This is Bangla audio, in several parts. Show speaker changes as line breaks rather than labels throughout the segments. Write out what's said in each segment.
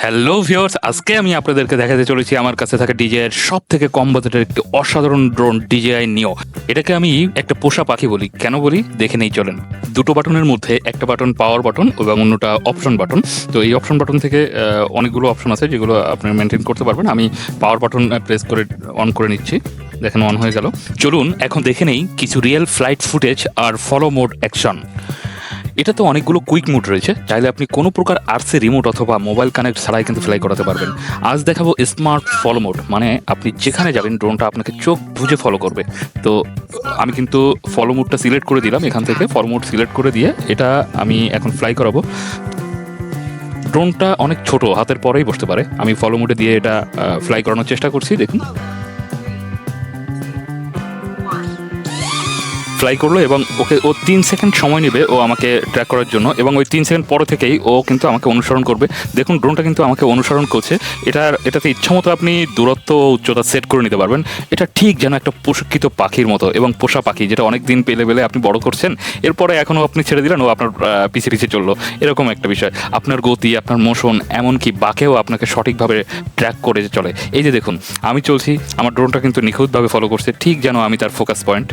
হ্যালো ভিউয়ার্স আজকে আমি আপনাদেরকে দেখাতে চলেছি আমার কাছে থাকা ডিজেআই এর সব থেকে কম বাজেটের একটি অসাধারণ ড্রোন ডিজেআই নিও এটাকে আমি একটা পোষা পাখি বলি। কেন বলি? দেখে নেই, চলেন। দুটো বাটনের মধ্যে একটা বাটন পাওয়ার বাটন এবং অন্যটা অপশন বাটন তো এই অপশন বাটন থেকে অনেকগুলো অপশন আছে যেগুলো আপনি মেনটেন করতে পারবেন। আমি পাওয়ার বাটন প্রেস করে অন করে নিচ্ছি। দেখেন অন হয়ে গেল। চলুন, এখন দেখে নেই কিছু রিয়েল ফ্লাইট ফুটেজ আর ফলো মোড অ্যাকশন এটা তো অনেকগুলো কুইক মোড রয়েছে, চাইলে আপনি কোনো প্রকার আরসি রিমোট অথবা মোবাইল কানেক্ট ছাড়াই কিন্তু ফ্লাই করাতে পারবেন। আজ দেখাবো স্মার্ট ফলো মোড মানে আপনি যেখানে যাবেন ড্রোনটা আপনাকে চোখ বুঝে ফলো করবে। তো, আমি কিন্তু ফলো মোডটা সিলেক্ট করে দিলাম, এখান থেকে ফলো মোড সিলেক্ট করে দিয়ে এটা আমি এখন ফ্লাই করাবো। ড্রোনটা অনেক ছোট, হাতের পরেই বসতে পারে। আমি ফলো মোডে দিয়ে এটা ফ্লাই করানোর চেষ্টা করছি, দেখুন। ফ্লাই করল এবং ওকে ও তিন সেকেন্ড সময় নেবে ও আমাকে ট্র্যাক করার জন্য এবং ওই তিন সেকেন্ড পরে থেকেই ও কিন্তু আমাকে অনুসরণ করবে। দেখুন ড্রোনটা কিন্তু আমাকে অনুসরণ করছে। এটার এটাতে ইচ্ছামতো আপনি দূরত্ব, উচ্চতা সেট করে নিতে পারবেন। এটা ঠিক যেন একটা প্রশিক্ষিত পাখির মতো এবং পোষা পাখি, যেটা অনেক দিন পেলে পেলে আপনি বড় করছেন। এরপরে এখনও আপনি ছেড়ে দিলেন, ও আপনার পিছিয়ে পিছে পিছে চলল। এরকম একটা বিষয়। আপনার গতি, আপনার মোশন এমনকি বাকেও আপনাকে সঠিকভাবে ট্র্যাক করে চলে। এই যে দেখুন, আমি চলছি, আমার ড্রোনটা কিন্তু নিখুঁতভাবে ফলো করছে। ঠিক যেন আমি তার ফোকাস পয়েন্ট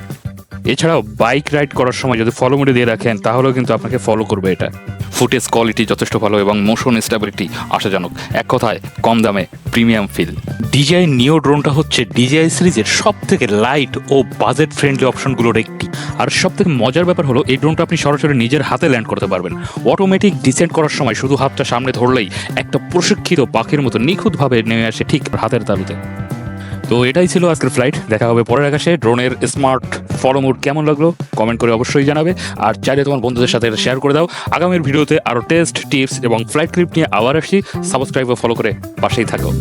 এছাড়াও বাইক রাইড করার সময় যদি ফলো মোডে দিয়ে রাখেন, তাহলেও কিন্তু আপনাকে ফলো করবে এটা। ফুটেজ কোয়ালিটি যথেষ্ট ভালো এবং মোশন স্টেবিলিটি আশাজনক। এক কথায়, কম দামে প্রিমিয়াম ফিল ডিজিআই নিও ড্রোনটা হচ্ছে ডিজিআই সিরিজের সব থেকে লাইট ও বাজেট ফ্রেন্ডলি অপশনগুলোর একটি। আর সব থেকে মজার ব্যাপার হলো, এই ড্রোনটা আপনি সরাসরি নিজের হাতে ল্যান্ড করতে পারবেন। অটোমেটিক ডিসেন্ড করার সময় শুধু হাতটা সামনে ধরলেই একটা প্রশিক্ষিত পাখির মতো নিখুঁতভাবে নেমে আসে ঠিক হাতের তালুতে। তো এটাই ছিল আজকের ফ্লাইট দেখা হবে পরের আকাশে। ড্রোনের স্মার্ট ফলো মোড কেমন লাগল কমেন্ট করে অবশ্যই জানাবে। আর চাইলে তোমার বন্ধুদের সাথে শেয়ার করে দাও। আগামীর ভিডিওতে আরও টেস্ট টিপস এবং ফ্লাইট ক্লিপ নিয়ে আবার আসি সাবস্ক্রাইব ও ফলো করে পাশেই থাকো।